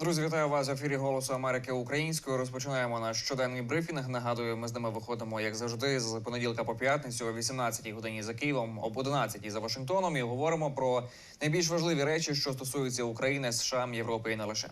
Друзі, вітаю вас в ефірі Голосу Америки українською. Розпочинаємо наш щоденний брифінг. Нагадую, ми з ними виходимо як завжди з понеділка по п'ятницю о 18-й годині за Києвом, об 11-й за Вашингтоном. І говоримо про найбільш важливі речі, що стосуються України, США, Європи і не лише.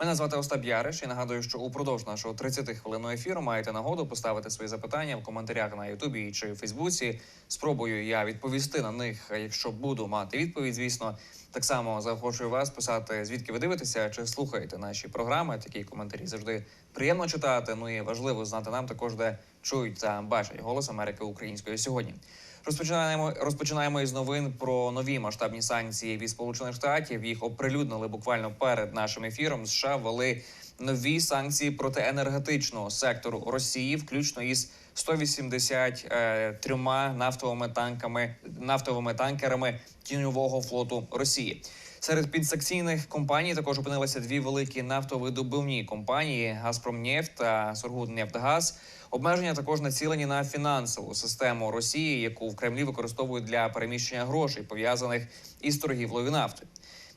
Мене звати Остап Яриш і нагадую, що упродовж нашого 30 хвилинного ефіру маєте нагоду поставити свої запитання в коментарях на Ютубі чи Фейсбуці. Спробую я відповісти на них, якщо буду мати відповідь, звісно. Так само заохочую вас писати, звідки ви дивитеся, чи слухаєте наші програми. Такі коментарі завжди приємно читати. Ну і важливо знати нам також, де чують та бачать голос Америки українською сьогодні. Розпочинаємо розпочинаємо із новин про нові масштабні санкції від Сполучених Штатів. Їх оприлюднили буквально перед нашим ефіром. США ввели нові санкції проти енергетичного сектору Росії, включно із 183 нафтовими танками, нафтовими танкерами тіньового флоту Росії. Серед підсанкційних компаній також опинилися дві великі нафтовидобувні компанії Газпромнефть та Сургутнефтгаз. Обмеження також націлені на фінансову систему Росії, яку в Кремлі використовують для переміщення грошей, пов'язаних із торгівлею нафтою.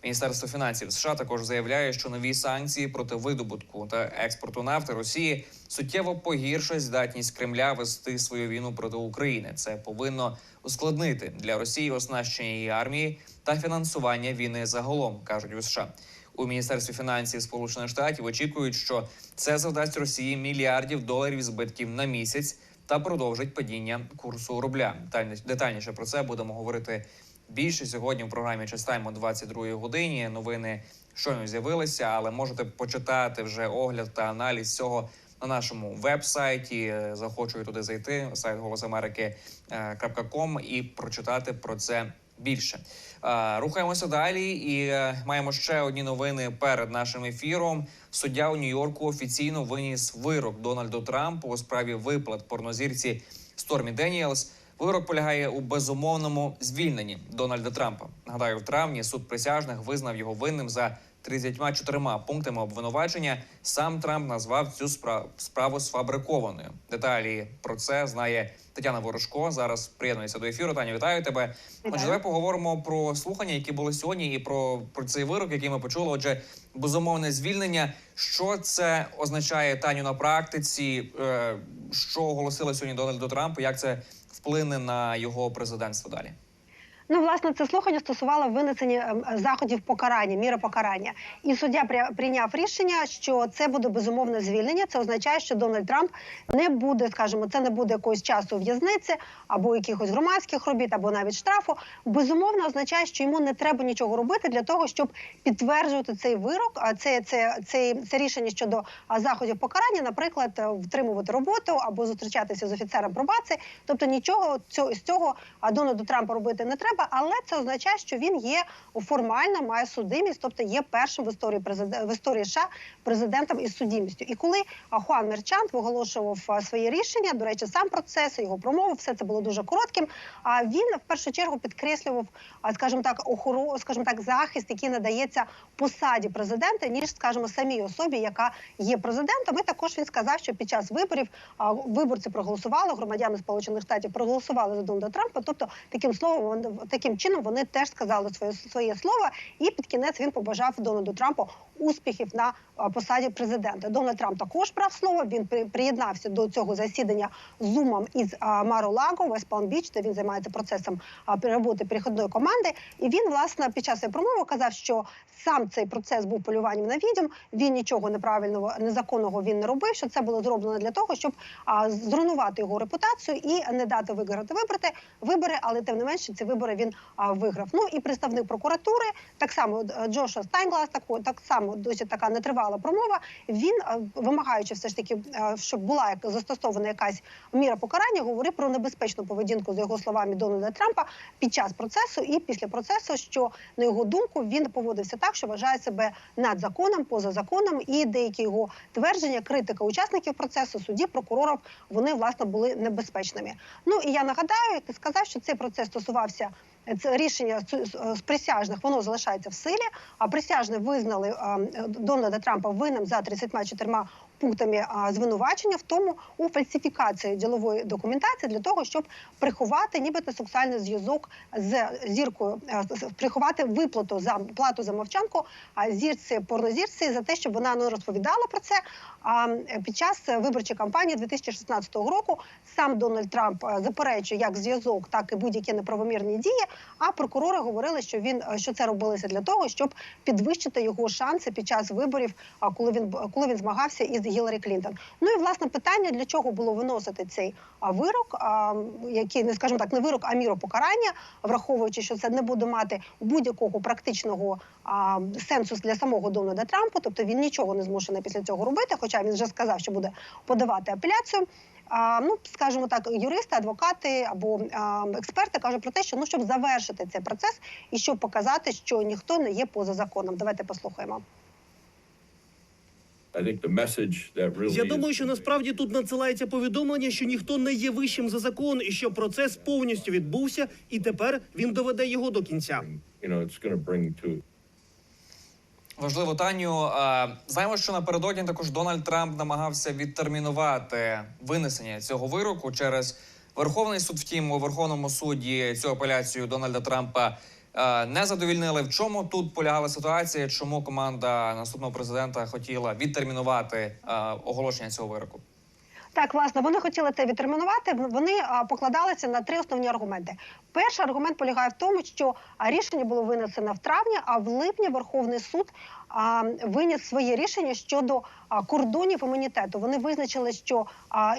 Міністерство фінансів США також заявляє, що нові санкції проти видобутку та експорту нафти Росії суттєво погіршать здатність Кремля вести свою війну проти України. Це повинно ускладнити для Росії оснащення її армії та фінансування війни загалом, кажуть у США. У міністерстві фінансів Сполучених Штатів очікують, що це завдасть Росії мільярдів доларів збитків на місяць та продовжить падіння курсу рубля. Детальні- Детальніше про це будемо говорити більше сьогодні в програмі Частаймо 22 годині. Новини щойно з'явилися, але можете почитати вже огляд та аналіз цього на нашому веб-сайті. Е, Захочую туди зайти. Сайт голосамерики.ком і прочитати про це більше. Е, Рухаємося далі і е, маємо ще одні новини перед нашим ефіром. Суддя у Нью-Йорку офіційно виніс вирок Дональду Трампу у справі виплат порнозірці Стормі Деніелс. Вирок полягає у безумовному звільненні Дональда Трампа. Нагадаю, в травні суд присяжних визнав його винним за 34 пунктами обвинувачення. Сам Трамп назвав цю спра- справу сфабрикованою. Деталі про це знає Тетяна Ворожко. Зараз приєднується до ефіру. Таня, вітаю тебе. Отже, давай поговоримо про слухання, які були сьогодні, і про, про цей вирок, який ми почули. Отже, безумовне звільнення. Що це означає Таню на практиці? Е, що оголосили сьогодні Дональду Трампу? Як це вплине на його президентство далі? Ну, власне, це слухання стосувало винесення ем, заходів покарання, міри покарання. І суддя при- прийняв рішення, що це буде безумовне звільнення. Це означає, що Дональд Трамп не буде, скажімо, це не буде якогось часу в'язниці або якихось громадських робіт, або навіть штрафу. Безумовно означає, що йому не треба нічого робити для того, щоб підтверджувати цей вирок. А це, це, це, це рішення щодо заходів покарання, наприклад, е, втримувати роботу або зустрічатися з офіцером пробації. Тобто нічого цього з цього Дональду Трампу робити не треба, але це означає, що він є формально має судимість, тобто є першим в історії в історії США президентом із судимістю. І коли Хуан Мерчант виголошував а, своє рішення, до речі, сам процес, його промову, все це було дуже коротким. А він в першу чергу підкреслював, а, скажімо так, охору, скажімо так, захист, який надається посаді президента, ніж, скажімо, самій особі, яка є президентом. І також він сказав, що під час виборів виборці проголосували, громадяни Сполучених Штатів проголосували за Дональда Трампа. Тобто, таким словом, таким чином вони теж сказали своє своє слово. І під кінець він побажав Дональду Трампу успіхів на посаді президента. Дональд Трамп також брав слово. Він при- приєднався до цього засідання зумом із а, Маро Лаго, Вест Палм Біч, де він займається процесом роботи перехідної команди. І він власне під час промови казав, що сам цей процес був полюванням на відьом. Він нічого неправильного, незаконного він не робив. Що це було зроблено для того, щоб зруйнувати його репутацію і не дати виграти вибрати вибори, але тим не менше ці вибори він виграв. Ну і представник прокуратури, так само е, Джоша Стайнглас, так, так само досить така нетривала промова. Він е, вимагаючи все ж таки, е, щоб була як застосована якась міра покарання, говорив про небезпечну поведінку за його словами Дональда Трампа під час процесу і після процесу, що на його думку він поводився так, що вважає себе над законом, поза законом, і деякі його твердження, критика учасників процесу, судді, прокурорів, вони власне були небезпечними. Ну і я нагадаю, ти сказав, що цей процес стосувався. Це рішення з- присяжних воно залишається в силі. А присяжні визнали Дональда Трампа винним за 34 пунктами звинувачення в тому у фальсифікації ділової документації для того, щоб приховати нібито сексуальний зв'язок з зіркою, е, приховати виплату за плату за мовчанку зірці порнозірці за те, щоб вона не розповідала про це. А під час виборчої кампанії 2016 року сам Дональд Трамп е, заперечує як зв'язок, так і будь-які неправомірні дії. А прокурори говорили, що він е, що це робилося для того, щоб підвищити його шанси під час виборів, коли він коли він змагався із Гіларі Клінтон. Ну і власне питання для чого було виносити цей вирок, який не скажімо так, не вирок, а міру покарання, враховуючи, що це не буде мати будь-якого практичного сенсу для самого Дональда Трампа, тобто він нічого не змушений після цього робити, хоча він вже сказав, що буде подавати апеляцію. А, ну, скажімо так, юристи, адвокати або а, експерти кажуть про те, що ну щоб завершити цей процес і щоб показати, що ніхто не є поза законом. Давайте послухаємо. I think the message that really Я думаю, що насправді тут надсилається повідомлення, що ніхто не є вищим за закон, і що процес повністю відбувся, і тепер він доведе його до кінця. you know, it's going to bring to Важливо, Таню. Знаємо, що напередодні також Дональд Трамп намагався відтермінувати винесення цього вироку через Верховний суд. Втім, у Верховному суді цю апеляцію Дональда Трампа не задовільнили. В чому тут полягала ситуація? Чому команда наступного президента хотіла відтермінувати е, оголошення цього вироку? Так, власне, вони хотіли це відтермінувати. Вони покладалися на три основні аргументи. Перший аргумент полягає в тому, що рішення було винесено в травні, а в липні Верховний суд виніс своє рішення щодо кордонів імунітету. Вони визначили, що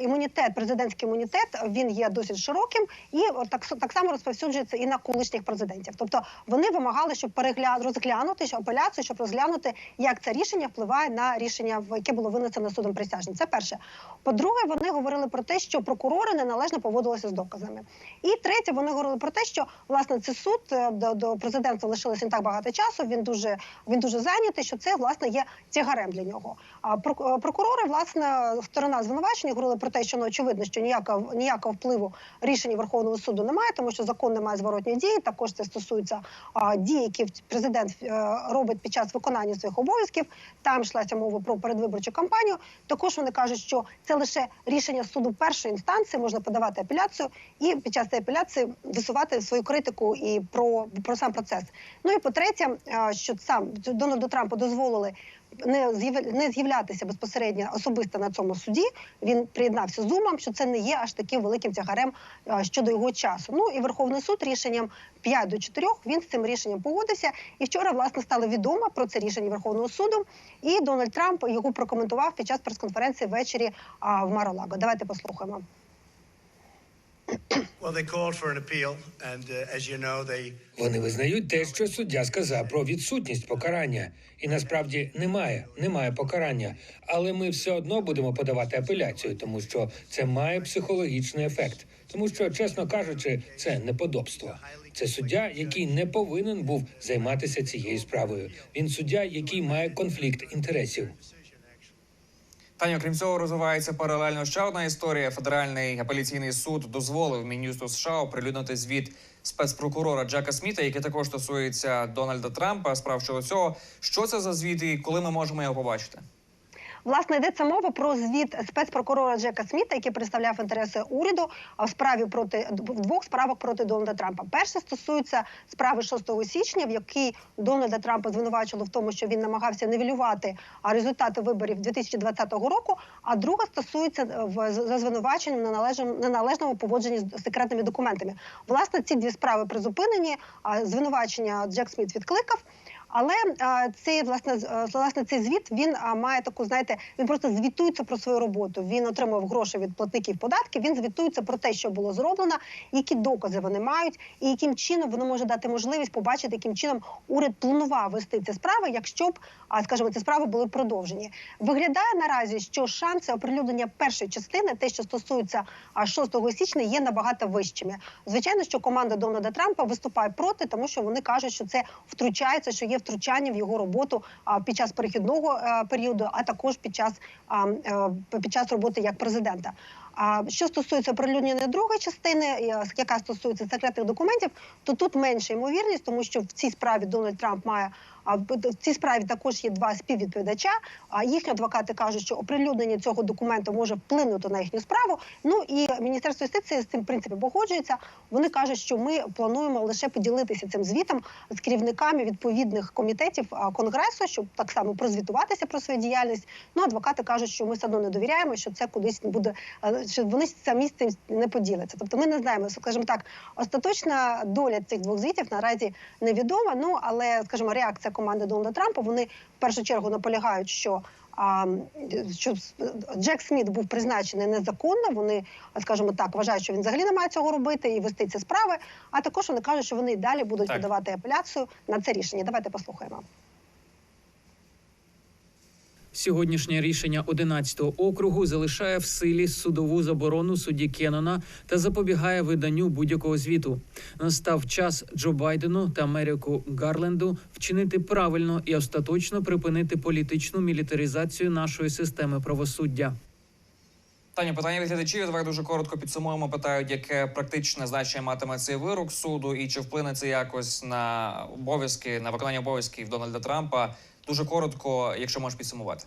імунітет, президентський імунітет, він є досить широким і так, так само розповсюджується і на колишніх президентів. Тобто вони вимагали, щоб перегля... розглянути апеляцію, щоб розглянути, як це рішення впливає на рішення, яке було винесено судом присяжним. Це перше. По-друге, вони говорили про те, що прокурори неналежно поводилися з доказами. І третє, вони говорили про те, що власне це суд е, до, до президента лишилося не так багато часу. Він дуже він дуже зайнятий. Що це власне є тягарем для нього. А е, прокурори, власне, сторона звинувачення говорили про те, що ну очевидно, що ніякого ніякого впливу рішення Верховного суду немає, тому що закон не має зворотньої дії. Також це стосується а, дій, які президент е, робить під час виконання своїх обов'язків. Там йшлася мова про передвиборчу кампанію. Також вони кажуть, що це лише рішення суду першої інстанції, можна подавати апеляцію і під час цієї апеляції висувати свою критику і про, про сам процес. Ну і по-третє, е, що сам Дональду Трампу дозволили. Не з'яв- не з'являтися безпосередньо особисто на цьому суді. Він приєднався з Зумом, що це не є аж таким великим тягарем щодо його часу. Ну і Верховний суд рішенням 5 до 4 він з цим рішенням погодився. І вчора власне стало відомо про це рішення Верховного суду. І Дональд Трамп його прокоментував під час прес-конференції ввечері в Маролаго. Давайте послухаємо. Вони визнають те, що суддя сказав про відсутність покарання, і насправді немає, немає покарання. Але ми все одно будемо подавати апеляцію, тому що це має психологічний ефект. Тому що, чесно кажучи, це неподобство. Це суддя, який не повинен був займатися цією справою. Він суддя, який має конфлікт інтересів. Таню, крім цього, розвивається паралельно ще одна історія. Федеральний апеляційний суд дозволив Мін'юсту США оприлюднити звіт спецпрокурора Джека Сміта, який також стосується Дональда Трампа. Справ щодо цього, що це за звіт і коли ми можемо його побачити? Власне, йдеться мова про звіт спецпрокурора Джека Сміта, який представляв інтереси уряду в справі проти двох справах проти Дональда Трампа. Перша стосується справи 6 січня, в якій Дональда Трампа звинувачили в тому, що він намагався нівелювати результати виборів 2020 року. А друга стосується е, в за звинуваченням неналежному неналежному поводженні з секретними документами. Власне, ці дві справи призупинені. А звинувачення Джек Сміт відкликав. Але цей власне е, власне цей звіт він має таку, знаєте, він просто звітується про свою роботу. Він отримав гроші від платників податків. Він звітується про те, що було зроблено, які докази вони мають, і яким чином воно може дати можливість побачити, яким чином уряд планував вести ці справи, якщо б, скажімо, ці справи були продовжені. Виглядає наразі, що шанси оприлюднення першої частини, те, що стосується а, 6 січня, є набагато вищими. Звичайно, що команда Дональда Трампа виступає проти, тому що вони кажуть, що це втручається, що є втручання в його роботу під час перехідного е, періоду, а також під час е, під час роботи як президента. Що стосується оприлюднення другої частини, е, яка стосується секретних документів, то тут менша ймовірність, тому що в цій справі Дональд Трамп має в цій справі також є два співвідповідача. А їхні адвокати кажуть, що оприлюднення цього документу може вплинути на їхню справу. Ну і міністерство юстиції з цим в принципі погоджується. Вони кажуть, що ми плануємо лише поділитися цим звітом з керівниками відповідних комітетів конгресу, щоб так само прозвітуватися про свою діяльність. Ну адвокати кажуть, що ми все одно не довіряємо, що це кудись буде, що вони самі з цим не поділяться. Тобто ми не знаємо, скажімо так, остаточна доля цих двох звітів наразі невідома. Ну але скажімо, реакція команди Дональда Трампа. Вони в першу чергу наполягають, що. А що Джек Сміт був призначений незаконно. Вони, скажімо так, вважають, що він взагалі не має цього робити і вести ці справи. А також вони кажуть, що вони і далі будуть Так. подавати апеляцію на це рішення. Давайте послухаємо. Сьогоднішнє рішення 11-го округу залишає в силі судову заборону судді Кеннона та запобігає виданню будь-якого звіту. Настав час Джо Байдену та Меріку Гарленду вчинити правильно і остаточно припинити політичну мілітаризацію нашої системи правосуддя. Таня, питання від глядачів. Давай дуже коротко підсумуємо. Питають, яке практичне значення матиме цей вирок суду, і чи вплине це якось на обов'язки на виконання обов'язків Дональда Трампа. Дуже коротко, якщо можеш підсумувати.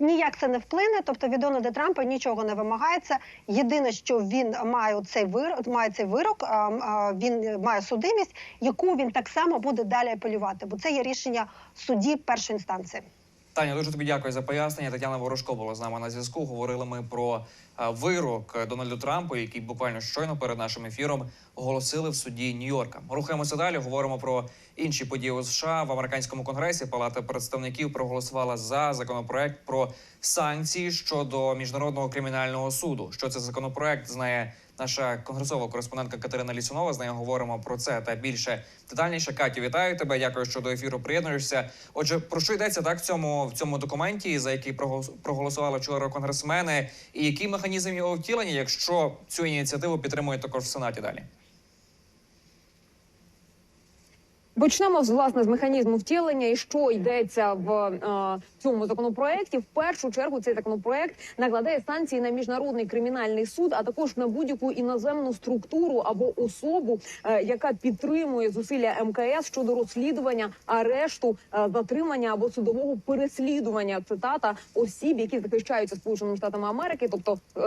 Ніяк це не вплине, тобто від Дональда Трампа нічого не вимагається. Єдине, що він має цей вирок, має цей вирок, він має судимість, яку він так само буде далі апелювати, бо це є рішення судді першої інстанції. Таня, дуже тобі дякую за пояснення. Тетяна Ворожко була з нами на зв'язку. Говорили ми про вирок е, Дональду Трампу, який буквально щойно перед нашим ефіром оголосили в суді Нью-Йорка. Рухаємося далі. Говоримо про інші події у США в американському конгресі. Палата представників проголосувала за законопроект про санкції щодо міжнародного кримінального суду. Що це законопроект знає наша конгресова кореспондентка Катерина Лісунова. З нею говоримо про це та більше детальніше. Катю, вітаю тебе. Дякую, що до ефіру приєднуєшся. Отже, про що йдеться так в цьому в цьому документі, за який проголос- проголосували вчора конгресмени, і який механізм його втілення, якщо цю ініціативу підтримують також в сенаті далі? Почнемо з власне з механізму втілення і що йдеться в е, цьому законопроекті. В першу чергу цей законопроект накладає санкції на міжнародний кримінальний суд, а також на будь-яку іноземну структуру або особу, е, яка підтримує зусилля МКС щодо розслідування, арешту, е, затримання або судового переслідування. Цитата осіб, які захищаються сполученими штатами Америки, тобто е,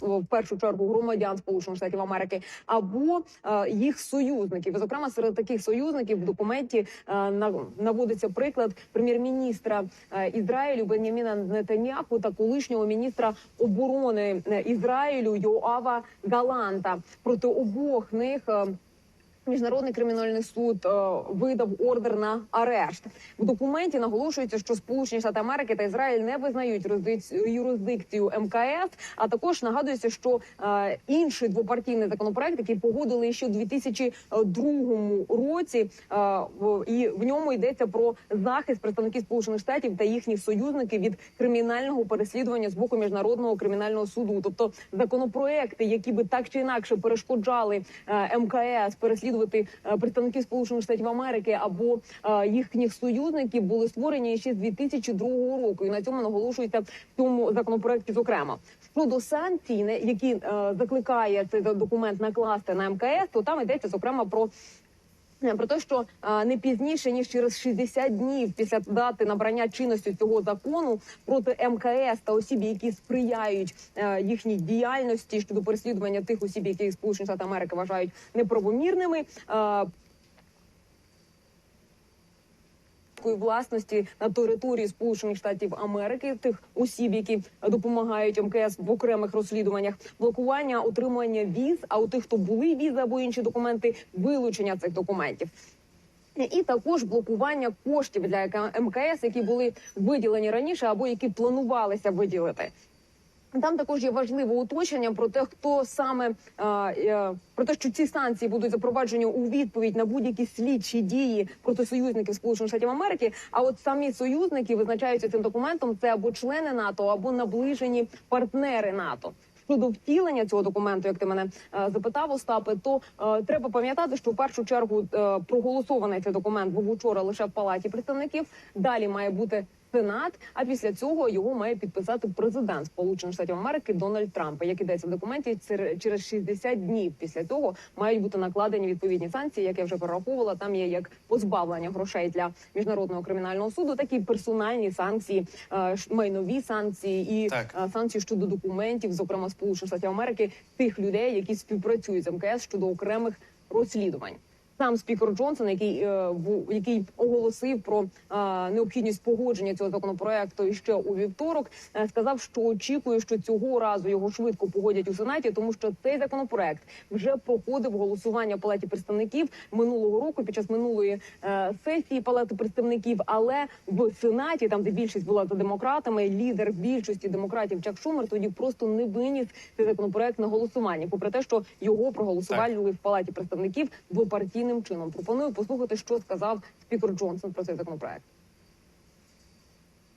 в першу чергу громадян Сполучених Штатів Америки, або е, їх союзників. Зокрема, серед таких союзників документі е, наводиться приклад прем'єр-міністра е, Ізраїлю Беняміна Нетаньяху та колишнього міністра оборони е, Ізраїлю Йоава Галанта. Проти обох них. Міжнародний кримінальний суд е, видав ордер на арешт. В документі наголошується, що Сполучені Штати Америки та Ізраїль не визнають юрисдикцію- МКС. А також нагадується, що е, інший двопартійний законопроект, який погодили ще у 2002 році, е, і в ньому йдеться про захист представників Сполучених Штатів та їхніх союзників від кримінального переслідування з боку міжнародного кримінального суду. Тобто законопроекти, які би так чи інакше перешкоджали МКС переслідувати е, представників Сполучених Штатів Америки або е, їхніх союзників, були створені ще з 2002 року. І на цьому наголошується в цьому законопроекті. Зокрема, щодо санкцій, які е, закликає цей документ накласти на МКС, то там йдеться зокрема про Про те, що е, не пізніше ніж через 60 днів після дати набрання чинності цього закону проти МКС та осіб, які сприяють е, їхній діяльності щодо переслідування тих осіб, які Сполучені Штати Америки вважають неправомірними. е, такої власності на території Сполучених Штатів Америки, тих осіб, які допомагають МКС в окремих розслідуваннях, блокування отримання віз. А у тих, хто були візи або інші документи, вилучення цих документів. І також блокування коштів для МКС, які були виділені раніше або які планувалися виділити. Там також є важливе уточнення про те, хто саме е, про те, що ці санкції будуть запроваджені у відповідь на будь-які слідчі дії проти союзників Сполучених Штатів Америки. А от самі союзники визначаються цим документом. Це або члени НАТО, або наближені партнери НАТО. Щодо втілення цього документу, як ти мене е, запитав, Остапе, то е, треба пам'ятати, що в першу чергу е, проголосований цей документ був учора лише в палаті представників. Далі має бути Сенат, а після цього його має підписати президент Сполучених Штатів Америки Дональд Трамп. Як ідеться в документі, через 60 днів після того мають бути накладені відповідні санкції, як я вже перераховувала. Там є як позбавлення грошей для міжнародного кримінального суду, так і персональні санкції, е, майнові санкції і Так. е, санкції щодо документів, зокрема Сполучених Штатів Америки, тих людей, які співпрацюють з МКС щодо окремих розслідувань. Сам спікер Джонсон, який е, в який оголосив про е, необхідність погодження цього законопроекту ще у вівторок, е, сказав, що очікує, що цього разу його швидко погодять у сенаті, тому що цей законопроект вже проходив голосування в палаті представників минулого року під час минулої е, сесії палати представників. Але в сенаті, там де більшість була за демократами, лідер більшості демократів Чак Шумер тоді просто не виніс цей законопроект на голосування, попри те, що його проголосували в палаті представників двопартійним чином. Пропоную послухати, що сказав спікер Джонсон про цей законопроект.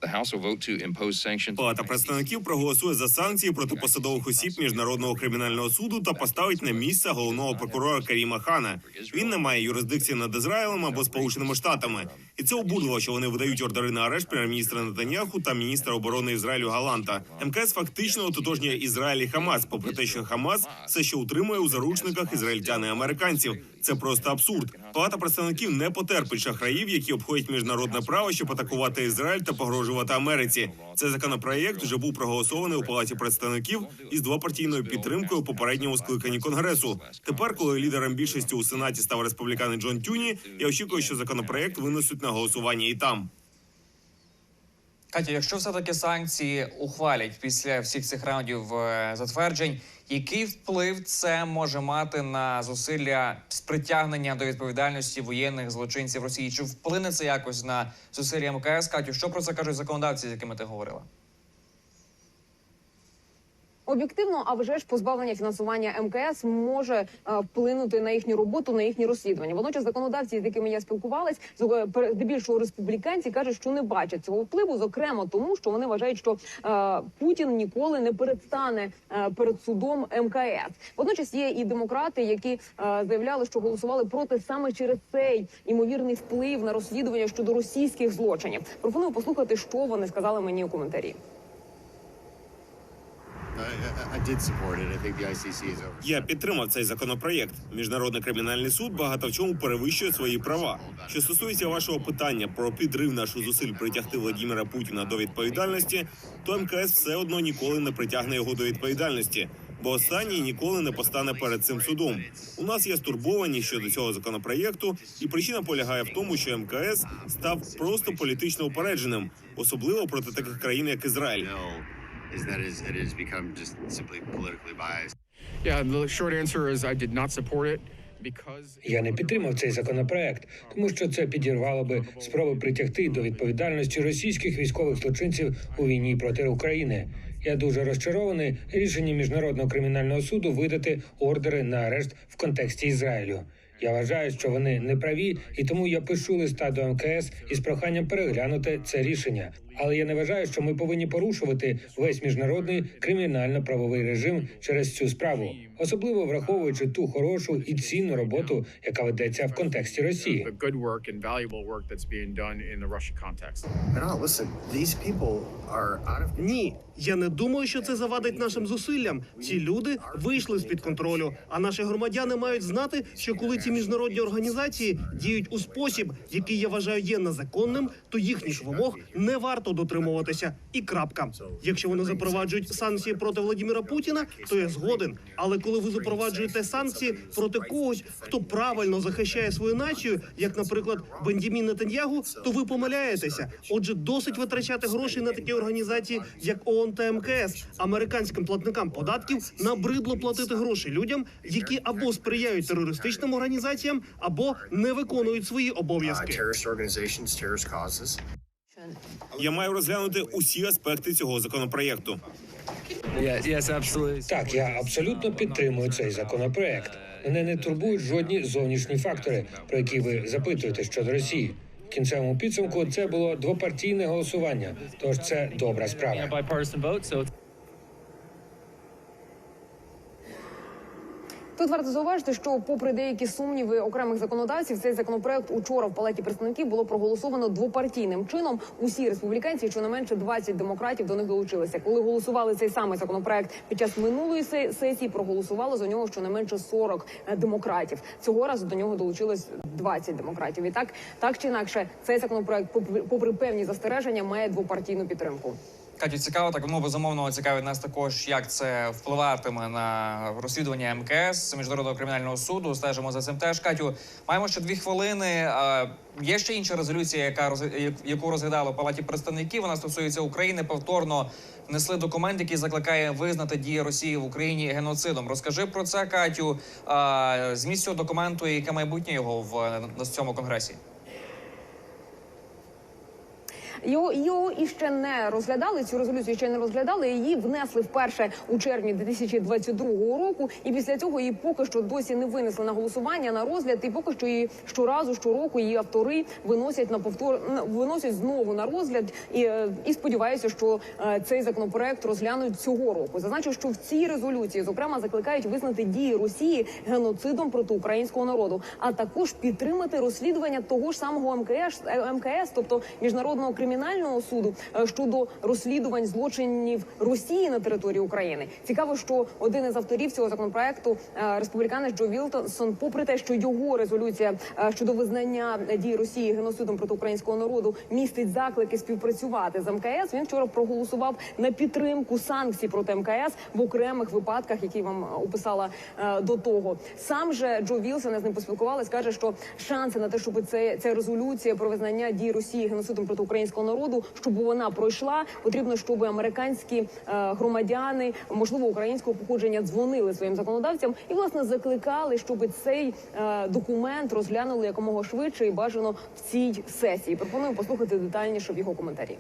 The House will vote to impose sanctions. Палата представників проголосує за санкції проти посадових осіб міжнародного кримінального суду та поставить на місце головного прокурора Каріма Хана. Він не має юрисдикції над Ізраїлем або Сполученими Штатами, і це обурливо, що вони видають ордери на арешт прем'єр-міністра Нетаньяху та міністра оборони Ізраїлю Галанта. МКС фактично ототожнює Ізраїль і Хамас, попри те, що Хамас все ще утримує у заручниках ізраїльтян і американців. Це просто абсурд. Палата представників не потерпить шахраїв, які обходять міжнародне право, щоб атакувати Ізраїль та погрожувати Америці. Цей законопроєкт вже був проголосований у палаті представників із двопартійною підтримкою попереднього скликанні конгресу. Тепер, коли лідером більшості у сенаті став республіканець Джон Тюні, я очікую, що законопроєкт винесуть на голосування і там. Катя, якщо все таки санкції ухвалять після всіх цих раундів е, затверджень, який вплив це може мати на зусилля з притягнення до відповідальності воєнних злочинців Росії? Чи вплине це якось на зусилля МКС? Катю, що про це кажуть законодавці, з якими ти говорила? Об'єктивно, а вже ж позбавлення фінансування МКС може е, вплинути на їхню роботу, на їхні розслідування. Водночас законодавці, з якими я спілкувалась, е, здебільшого республіканці кажуть, що не бачать цього впливу, зокрема тому, що вони вважають, що е, Путін ніколи не передстане е, перед судом МКС. Водночас є і демократи, які е, заявляли, що голосували проти саме через цей імовірний вплив на розслідування щодо російських злочинів. Пропоную послухати, що вони сказали мені у коментарі. Я підтримав цей законопроєкт. Міжнародний кримінальний суд багато в чому перевищує свої права. Що стосується вашого питання про підрив наших зусиль притягти Владіміра Путіна до відповідальності, то МКС все одно ніколи не притягне його до відповідальності, бо останній ніколи не постане перед цим судом. У нас є стурбованість щодо цього законопроєкту, і причина полягає в тому, що МКС став просто політично упередженим, особливо проти таких країн, як Ізраїль. Is that is it has become just simply politically biased. Yeah, the short answer is I did not support it Я не підтримав цей законопроект, тому що це підірвало би спроби притягти до відповідальності російських військових злочинців у війні проти України. Я дуже розчарований рішенням міжнародного кримінального суду видати ордери на арешт в контексті Ізраїлю. Я вважаю, що вони не праві, і тому я пишу листа до МКС із проханням переглянути це рішення. Але я не вважаю, що ми повинні порушувати весь міжнародний кримінально-правовий режим через цю справу, особливо враховуючи ту хорошу і цінну роботу, яка ведеться в контексті Росії. Ні, я не думаю, що це завадить нашим зусиллям. Ці люди вийшли з під контролю. А наші громадяни мають знати, що коли ці міжнародні організації діють у спосіб, який я вважаю є незаконним, то їхніх вимог не варто дотримуватися. І крапка. Якщо вони запроваджують санкції проти Владимира Путіна, то я згоден. Але коли ви запроваджуєте санкції проти когось, хто правильно захищає свою націю, як, наприклад, Бендімін Нетаньягу, то ви помиляєтеся. Отже, досить витрачати гроші на такі організації, як ООН та МКС. Американським платникам податків набридло платити гроші людям, які або сприяють терористичним організаціям, або не виконують свої uh, обов'язки. Я маю розглянути усі аспекти цього законопроєкту. Так, я абсолютно підтримую цей законопроект. Мене не турбують жодні зовнішні фактори, про які ви запитуєте щодо Росії. В кінцевому підсумку це було двопартійне голосування, тож це добра справа. Тут варто зауважити, що, попри деякі сумніви окремих законодавців, цей законопроект учора в палаті представників було проголосовано двопартійним чином. Усі республіканці, щонайменше 20 демократів до них долучилися. Коли голосували цей самий законопроект під час минулої сесії, проголосувало за нього щонайменше 40 демократів. Цього разу до нього долучилось 20 демократів. І так, так чи інакше, цей законопроект, попри певні застереження, має двопартійну підтримку. Катю, цікаво, так ну безумовно цікавить нас також, як це впливатиме на розслідування МКС міжнародного кримінального суду. Стежимо за цим теж. Катю, маємо ще дві хвилини. Є ще інша резолюція, яка роз- яку розглядали в палаті представників. Вона стосується України. Повторно внесли документ, який закликає визнати дії Росії в Україні геноцидом. Розкажи про це, Катю. Зміст цього документу і яке майбутнє його в на цьому конгресі. Його його іще не розглядали. Цю резолюцію ще не розглядали. Її внесли вперше у червні 2022 року. І після цього її поки що досі не винесли на голосування на розгляд. І поки що її щоразу, щороку її автори виносять на повтор виносять знову на розгляд. І, е, і сподіваюся, що е, цей законопроект розглянуть цього року. Зазначу, що в цій резолюції зокрема закликають визнати дії Росії геноцидом проти українського народу, а також підтримати розслідування того ж самого МКС, е, МКС, тобто міжнародного кримінального суду е, щодо розслідувань злочинів Росії на території України. Цікаво, що один із авторів цього законопроекту, е, республіканець Джо Вілтонсон, попри те, що його резолюція е, щодо визнання дій Росії геноцидом проти українського народу містить заклики співпрацювати з МКС. Він вчора проголосував на підтримку санкцій проти МКС в окремих випадках, які вам описала до того. Сам же Джо Вілсон я з ним поспілкувалась, каже, що шанси на те, щоб це ця резолюція про визнання дій Росії геноцидом проти українського народу, щоб вона пройшла, потрібно, щоб американські е, громадяни, можливо, українського походження, дзвонили своїм законодавцям і власне закликали, щоб цей е, документ розглянули якомога швидше і бажано в цій сесії. Пропоную послухати детальніше в його коментарі.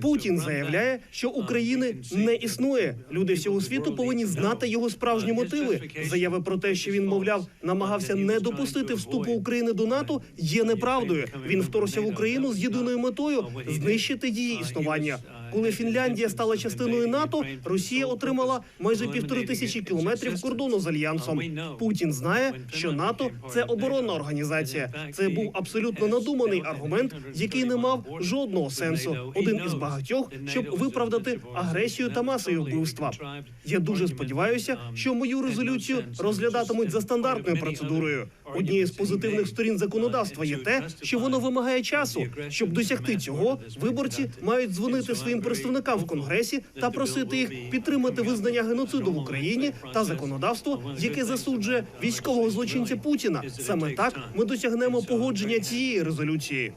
Путін заявляє, що України не існує. Люди всього світу повинні знати його справжні мотиви. Заяви про те, що він, мовляв, намагався не допустити вступу України до НАТО, є неправдою. Він вторгся в Україну з єдиною метою знищити її існування. Коли Фінляндія стала частиною НАТО, Росія отримала майже півтори тисячі кілометрів кордону з альянсом. Путін знає, що НАТО це оборонна організація. Це був абсолютно надуманий аргумент, який не мав жодного сенсу. Один із багатьох, щоб виправдати агресію та масові вбивства. Я дуже сподіваюся, що мою резолюцію розглядатимуть за стандартною процедурою. Однією з позитивних сторін законодавства є те, що воно вимагає часу. Щоб досягти цього, виборці мають дзвонити своїм представникам в конгресі та просити їх підтримати визнання геноциду в Україні та законодавство, яке засуджує військового злочинця Путіна. Саме так ми досягнемо погодження цієї резолюції.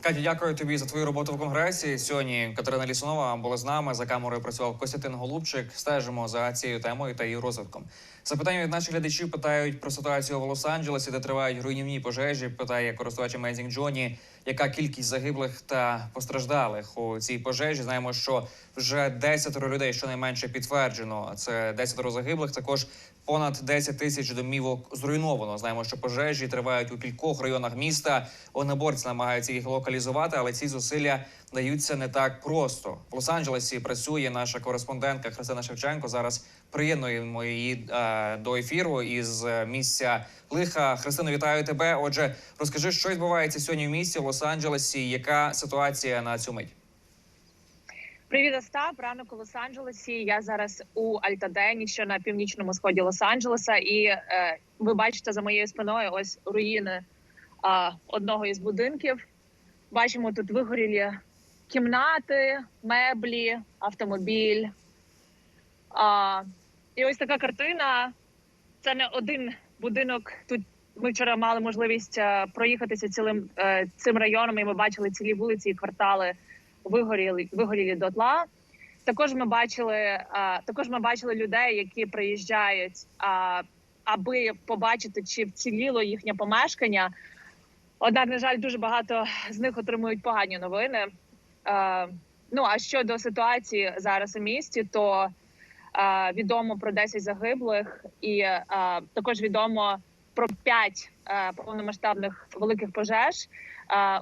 Катя, дякую тобі за твою роботу в конгресі. Сьогодні Катерина Лісунова була з нами. За камерою працював Костянтин Голубчик. Стежимо за цією темою та її розвитком. Запитання від наших глядачів питають про ситуацію в Лос-Анджелесі, де тривають руйнівні пожежі. Питає користувач Amazing Джоні, яка кількість загиблих та постраждалих у цій пожежі. Знаємо, що вже 10 людей щонайменше підтверджено. Це 10 загиблих. Також понад 10 тисяч домівок зруйновано. Знаємо, що пожежі тривають у кількох районах міста. Вогнеборці намагаються їх локалізувати, але ці зусилля даються не так просто. В Лос-Анджелесі працює наша кореспондентка Христина Шевченко. Зараз приєднуємо її е, до ефіру із е, місця лиха. Христино, вітаю тебе. Отже, розкажи, що відбувається сьогодні в місті Лос-Анджелесі. Яка ситуація на цю мить? Привіт, Остап. Ранок у Лос-Анджелесі. Я зараз у Альтадені, що на північному сході Лос-Анджелеса, і е, ви бачите за моєю спиною ось руїни е, одного із будинків. Бачимо тут вигорілі кімнати, меблі, автомобіль. А, і ось така картина. Це не один будинок. Тут ми вчора мали можливість е, проїхатися цілим е, цим районом, і ми бачили цілі вулиці і квартали вигоріли вигорілі дотла. Також ми бачили також ми бачили людей, які приїжджають, аби побачити, чи вціліло їхнє помешкання. Однак, на жаль, дуже багато з них отримують погані новини. Ну а щодо ситуації зараз у місті, то відомо про 10 загиблих, і також відомо про 5 а, повномасштабних великих пожеж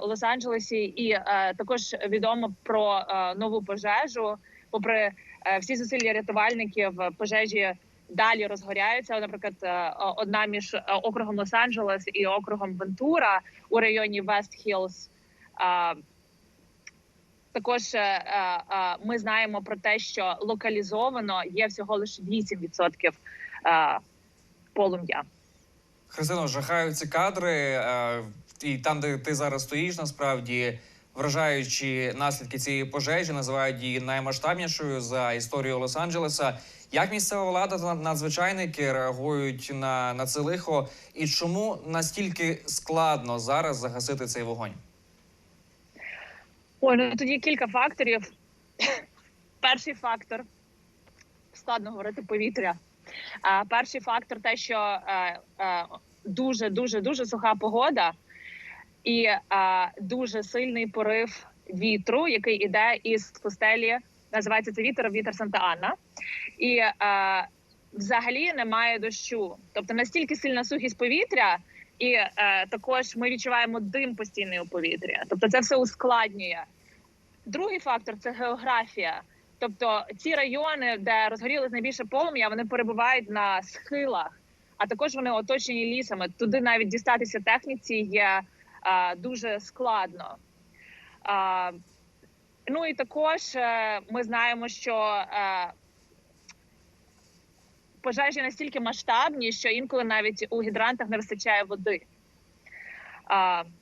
у Лос-Анджелесі, і також відомо про нову пожежу. Попри е, всі зусилля рятувальників е, пожежі далі розгоряються. Наприклад, е, одна між е, округом Лос-Анджелес і округом Вентура у районі Вест Хіллз. Е, Також е, е, е, ми знаємо про те, що локалізовано є всього лише 8% е, полум'я. Христино, жахають ці кадри, е, і там, де ти зараз стоїш, насправді вражаючи наслідки цієї пожежі, називають її наймасштабнішою за історію Лос-Анджелеса. Як місцева влада та надзвичайники реагують на, на це лихо, і чому настільки складно зараз загасити цей вогонь? Ой, ну тоді кілька факторів. Перший фактор складно говорити повітря. А, перший фактор те, що е, е, дуже дуже дуже суха погода і е, дуже сильний порив вітру, який іде із пустелі. Називається це вітер, вітер Санта Анна. І е, взагалі немає дощу. Тобто настільки сильна сухість повітря, і е, також ми відчуваємо дим постійний у повітрі. Тобто це все ускладнює. Другий фактор це географія. Тобто ці райони, де розгорілось найбільше полум'я, вони перебувають на схилах, а також вони оточені лісами. Туди навіть дістатися техніці є а, дуже складно. Ну і також е, ми знаємо, що е, пожежі настільки масштабні, що інколи навіть у гідрантах не вистачає води.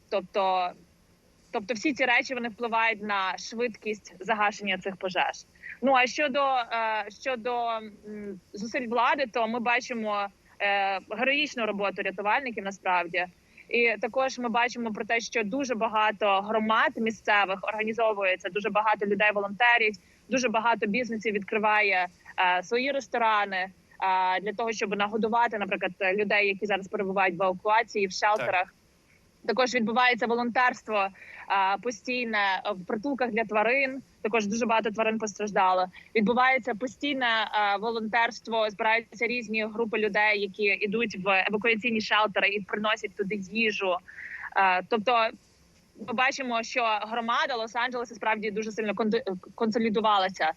Тобто, тобто всі ці речі вони впливають на швидкість загашення цих пожеж. Ну а щодо, е, щодо зусиль влади, то ми бачимо героїчну роботу рятувальників насправді. І також ми бачимо про те, що дуже багато громад місцевих організовується, дуже багато людей волонтерів, дуже багато бізнесів відкриває е, свої ресторани е, для того, щоб нагодувати, наприклад, людей, які зараз перебувають в евакуації в шелтерах. Також відбувається волонтерство постійне в притулках для тварин. Також дуже багато тварин постраждало. Відбувається постійне волонтерство. Збираються різні групи людей, які йдуть в евакуаційні шелтери і приносять туди їжу. Тобто, ми бачимо, що громада Лос-Анджелеса справді дуже сильно консолідувалася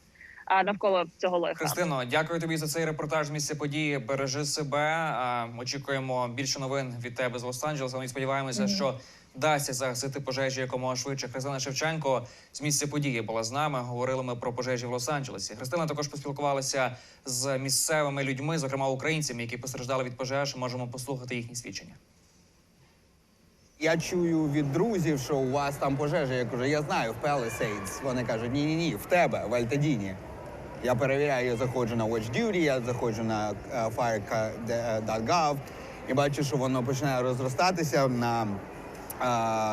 навколо цього лиха. Христино, дякую тобі за цей репортаж з місця події. Бережи себе. Очікуємо більше новин від тебе з Лос-Анджелеса. Ми сподіваємося, Мгм. що вдасться загасити пожежі якомога швидше. Христина Шевченко з місця події була з нами. Говорили ми про пожежі в Лос-Анджелесі. Христина також поспілкувалася з місцевими людьми, зокрема українцями, які постраждали від пожеж. Можемо послухати їхні свідчення. Я чую від друзів, що у вас там пожежа. Я кажу, я знаю, в Palisades. Вони кажуть, ні, ні, ні, в тебе, в Альтадіні. Я перевіряю, я заходжу на Watch Duty, я заходжу на е, fire.gov і бачу, що воно починає розростатися на, е,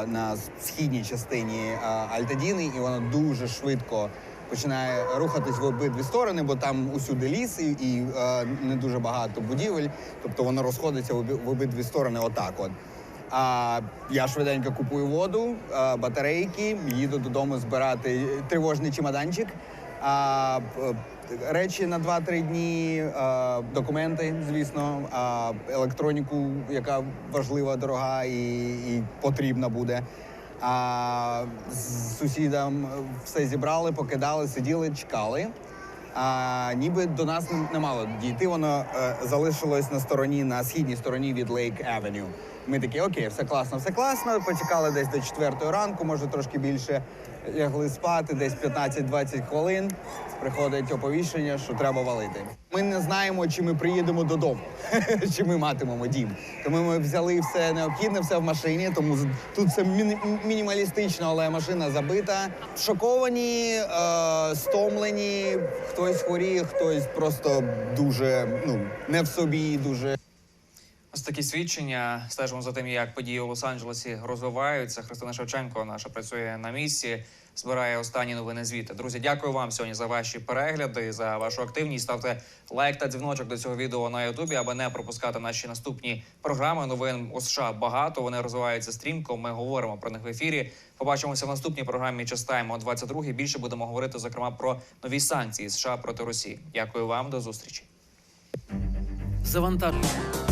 на східній частині е, Альтадіни, і воно дуже швидко починає рухатись в обидві сторони, бо там усюди ліс і, і е, не дуже багато будівель. Тобто воно розходиться в, обидві сторони отак. От. А я швиденько купую воду, батарейки, їду додому збирати тривожний чемоданчик. А, речі на 2-3 дні, а, документи, звісно, а, електроніку, яка важлива, дорога і, і потрібна буде. А з сусідам все зібрали, покидали, сиділи, чекали. А ніби до нас не- мало дійти. Воно е, залишилось на стороні, на східній стороні від Лейк Авеню. Ми такі, окей, все класно, все класно. Почекали десь до четвертої ранку, може трошки більше. Лягли спати, десь 15-20 хвилин. Приходить оповіщення, що треба валити. Ми не знаємо, чи ми приїдемо додому, чи ми матимемо дім. Тому ми взяли все необхідне, все в машині. Тому тут міні- мінімалістично, але машина забита. Шоковані, е, стомлені. Хтось хворіє, хтось просто дуже ну не в собі, дуже Ось такі свідчення. Стежимо за тим, як події у Лос-Анджелесі розвиваються. Христина Шевченко наша працює на місці, збирає останні новини звіти. Друзі, дякую вам сьогодні за ваші перегляди, за вашу активність. Ставте лайк та дзвіночок до цього відео на Ютубі, аби не пропускати наші наступні програми. Новин у США багато. Вони розвиваються стрімко. Ми говоримо про них в ефірі. Побачимося в наступній програмі Частаємо о 22-й. Більше будемо говорити зокрема про нові санкції США проти Росії. Дякую вам, до зустрічі. Завантаження.